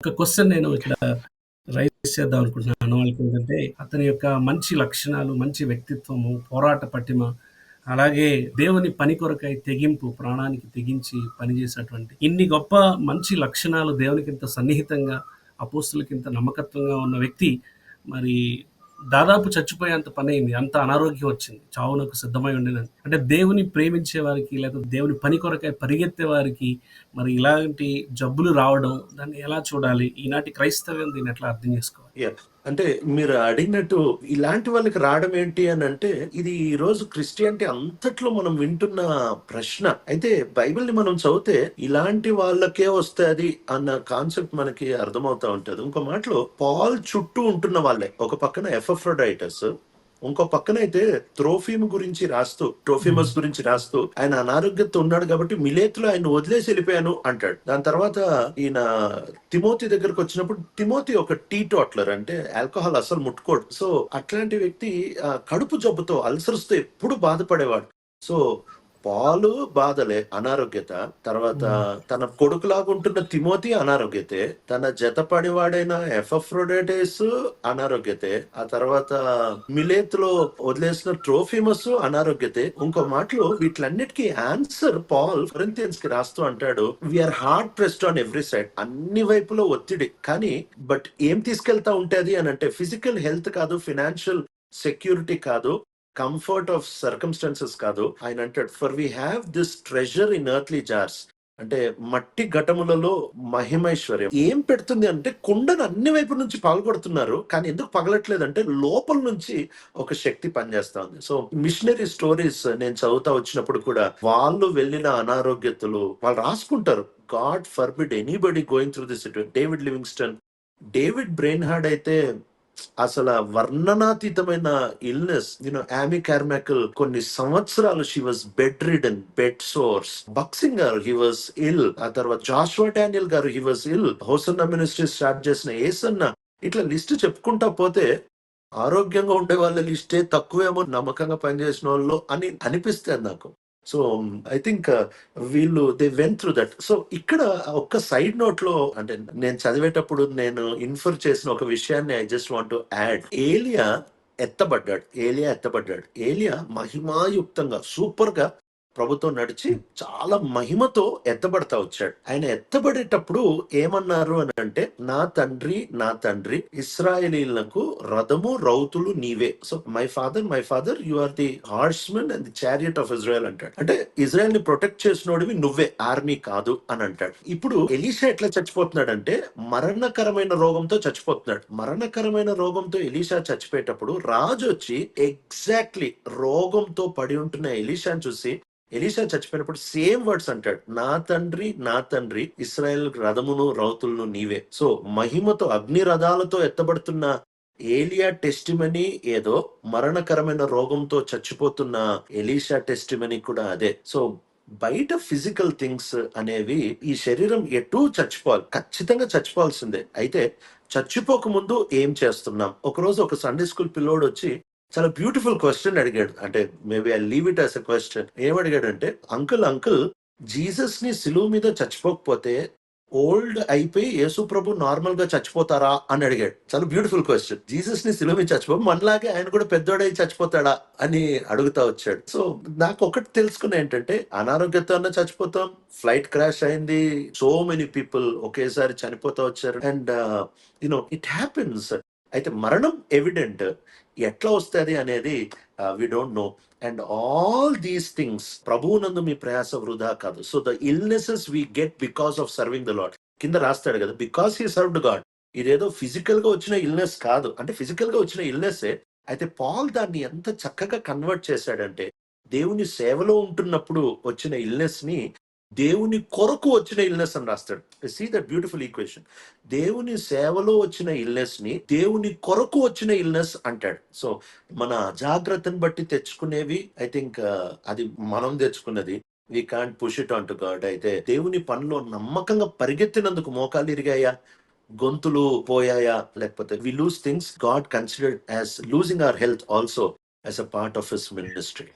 ఒక క్వశ్చన్ నేను ఇక్కడ రైజ్ చేద్దాం అనుకుంటున్నాను. వాళ్ళకి ఏంటంటే అతని యొక్క మంచి లక్షణాలు, మంచి వ్యక్తిత్వము, పోరాట పట్టిమ అలాగే దేవుని పని కొరకై తెగింపు, ప్రాణానికి తెగించి పనిచేసేటువంటి ఇన్ని గొప్ప మంచి లక్షణాలు దేవునికి ఇంత సన్నిహితంగా, అపోస్తులకి ఇంత నమ్మకత్వంగా ఉన్న వ్యక్తి మరి దాదాపు చచ్చిపోయేంత పని అయింది అంత అనారోగ్యం వచ్చింది. చావునకు సిద్ధమై ఉండినది అంటే దేవుని ప్రేమించే వారికి లేకపోతే దేవుని పని కొరకై పరిగెత్తే వారికి మరి ఇలాంటి జబ్బులు రావడం దాన్ని ఎలా చూడాలి? ఈనాటి క్రైస్తవ్యం దీన్ని ఎట్లా అర్థం చేసుకోవాలి? అంటే మీరు అడిగినట్టు ఇలాంటి వాళ్ళకి రావడం ఏంటి అని అంటే ఇది ఈ రోజు క్రిస్టియానిటీ అంతట్లో మనం వింటున్న ప్రశ్న. అయితే బైబిల్‌ని మనం చదివితే ఇలాంటి వాళ్ళకే వస్తుంది అన్న కాన్సెప్ట్ మనకి అర్థమవుతా ఉంటది. ఇంకో మాటలో పాల్ చుట్టూ ఉంటున్న వాళ్ళే. ఒక పక్కన ఎపఫ్రోడైటస్ ఇంకో పక్కనైతే త్రోఫిమ్ గురించి రాస్తూ, ట్రోఫిమస్ గురించి రాస్తూ ఆయన అనారోగ్యంతో ఉన్నాడు కాబట్టి మిలేతులో ఆయన వదిలేసి వెళ్ళిపోయాను అంటాడు. దాని తర్వాత ఈయన తిమోతి దగ్గరకు వచ్చినప్పుడు తిమోతి ఒక టీ టోట్లర్ అంటే ఆల్కహాల్ అసలు ముట్టుకోడు. సో అట్లాంటి వ్యక్తి కడుపు జబ్బుతో అల్సర్స్తో ఎప్పుడు బాధపడేవాడు. సో పాలు బాధలే అనారోగ్యత. తర్వాత. తన కొడుకులాగా ఉంటున్న తిమోతి అనారోగ్యతే. తన జతపడివాడైన ఎపఫ్రోడైటస్ అనారోగ్యతే. ఆ తర్వాత మిలేతులో వదిలేసిన ట్రోఫిమస్ అనారోగ్యతే. ఇంకో మాటలో వీటిలన్నిటికీ ఆన్సర్ పాల్ కొరింథియన్స్కి రాస్తూ అంటాడు. We are hard pressed on every side. అన్ని వైపులో ఒత్తిడి. కానీ బట్ ఏం తీసుకెళ్తా ఉంటది అనంటే ఫిజికల్ హెల్త్ కాదు, ఫైనాన్షియల్ సెక్యూరిటీ కాదు, కంఫర్ట్ ఆఫ్ సర్కమ్‌స్టాన్సెస్ కాదు. ఆయన అంటాడు for we have this treasure in earthly jars. అంటే మట్టి ఘటములలో మహిమైశ్వర్యం. ఏం పెడుతుంది అంటే కుండను అన్ని వైపు నుంచి పాల్గొడుతున్నారు కానీ ఎందుకు పగలట్లేదు అంటే లోపల నుంచి ఒక శక్తి పనిచేస్తా ఉంది. సో మిషనరీ స్టోరీస్ నేను చదువుతా వచ్చినప్పుడు కూడా వాళ్ళు వెళ్ళిన అనారోగ్యతలు వాళ్ళు రాసుకుంటారు. God forbid anybody going through this David Livingstone, David Brainerd అయితే అసల వర్ణనాతీతమైన ఇల్‌నెస్. నేను ఆమి ఆమీ కొన్ని సంవత్సరాలు she was bedridden bedsores. Bakht Singh గారు హీ వాస్ ఇల్. ఆ తర్వాత జాషువా డానియల్ గారు he was ill. Hosanna ministry start చేసిన ఏసన్న ఇట్లా లిస్ట్ చెప్పుకుంటా పోతే ఆరోగ్యంగా ఉండే వాళ్ళ లిస్టే తక్కువేమో నమ్మకంగా పనిచేసిన వాళ్ళు అని అనిపిస్తుంది నాకు. సో ఐ థింక్ వీళ్ళు they went through that. So ఇక్కడ ఒక్క సైడ్ నోట్‌లో అంటే నేను చదివేటప్పుడు నేను ఇన్ఫర్ చేసిన ఒక విషయాన్ని I just want to add. ఏలియా ఎత్తబడ్డాడు. ఏలియా ఎత్తబడ్డాడు. ఏలియా మహిమాయుక్తంగా సూపర్గా ప్రభుత్వం నడిచి చాలా మహిమతో ఎత్తబడతా వచ్చాడు. ఆయన ఎత్తబడేటప్పుడు ఏమన్నారు అని అంటే నా తండ్రి, నా తండ్రి ఇస్రాయలీలకు రథము, రౌతులు నీవే. So my father, my father you are the horsemen and the chariot of Israel అంటాడు. అంటే ఇజ్రాయెల్‌ని ప్రొటెక్ట్ చేసినోడివి నువ్వే ఆర్మీ కాదు అని అంటాడు. ఇప్పుడు ఎలీషా ఎట్లా చచ్చిపోతున్నాడు అంటే మరణకరమైన రోగంతో చచ్చిపోతున్నాడు. మరణకరమైన రోగంతో ఎలీషా చచ్చిపోయేటప్పుడు రాజు వచ్చి ఎగ్జాక్ట్‌లీ రోగంతో పడి ఉంటున్న ఎలీషాని చూసి ఎలీషా చచ్చిపోయినప్పుడు సేమ్ వర్డ్స్ అంటాడు. నా తండ్రి, నా తండ్రి ఇస్రాయల్ రథమును, రౌతులను నీవే. సో మహిమతో అగ్ని రథాలతో ఎత్తబడుతున్న ఏలియా టెస్టిమనీ ఏదో మరణకరమైన రోగంతో చచ్చిపోతున్న ఎలీషా టెస్టిమనీ కూడా అదే. సో బయట ఫిజికల్ థింగ్స్ అనేవి ఈ శరీరం ఎటూ చచ్చిపోవాలి. ఖచ్చితంగా చచ్చిపోవాల్సిందే. అయితే చచ్చిపోక ముందు ఏం చేస్తున్నాం? ఒకరోజు ఒక సండే స్కూల్ పిల్లోడు వచ్చి చాలా బ్యూటిఫుల్ క్వశ్చన్ అడిగాడు. అంటే maybe I leave it as a question. ఏమడిగాడంటే uncle uncle జీసస్‌ని సిలువ మీద చచ్చిపోకపోతే ఓల్డ్ అయిపోయి యేసు ప్రభు నార్మల్‌గా చచ్చిపోతారా అని అడిగాడు. చాలా బ్యూటిఫుల్ క్వెషన్. జీసస్‌ని సిలువ మీద చచ్చిపో మనలాగే ఆయన కూడా పెద్దోడై చచ్చిపోతాడా అని అడుగుతా వచ్చాడు. సో నాకు ఒకటి తెలుసుకున్న ఏంటంటే అనారోగ్యంతో చచ్చిపోతాం. ఫ్లైట్ క్రాష్ అయింది. సో మెనీ పీపుల్ ఒకేసారి చనిపోతా వచ్చారు. And you know it happens. అయితే మరణం ఎవిడెంట్. ఎట్లా వస్తది అనేది we don't know. And all these things ప్రభువునందు మీ ప్రయాస వృధా కాదు. So the illnesses we get because of serving the Lord కింద రాస్తాడు కదా! Because he served God. ఇదేదో ఫిజికల్గా వచ్చిన ఇల్‌నెస్ కాదు. అంటే ఫిజికల్గా వచ్చిన ఇల్నెస్సే అయితే పాల్ దాన్ని ఎంత చక్కగా కన్వర్ట్ చేశాడంటే దేవుని సేవలో ఉంటున్నప్పుడు వచ్చిన ఇల్‌నెస్‌ని దేవుని కొరకు వచ్చిన ఇల్‌నెస్ అని రాస్తాడు. See that beautiful equation. దేవుని సేవలో వచ్చిన ఇల్నెస్ని దేవుని కొరకు వచ్చిన ఇల్‌నెస్ అంటాడు. సో మన జాగ్రత్తను బట్టి తెచ్చుకునేవి ఐ థింక్ uh, అది మనం తెచ్చుకున్నది. We can't push it on to God. అయితే దేవుని పనిలో నమ్మకంగా పరిగెత్తినందుకు మోకాలు ఇరిగాయా? గొంతులు పోయాయా? లేకపోతే we lose things God considered as losing our health also as a part of his ministry.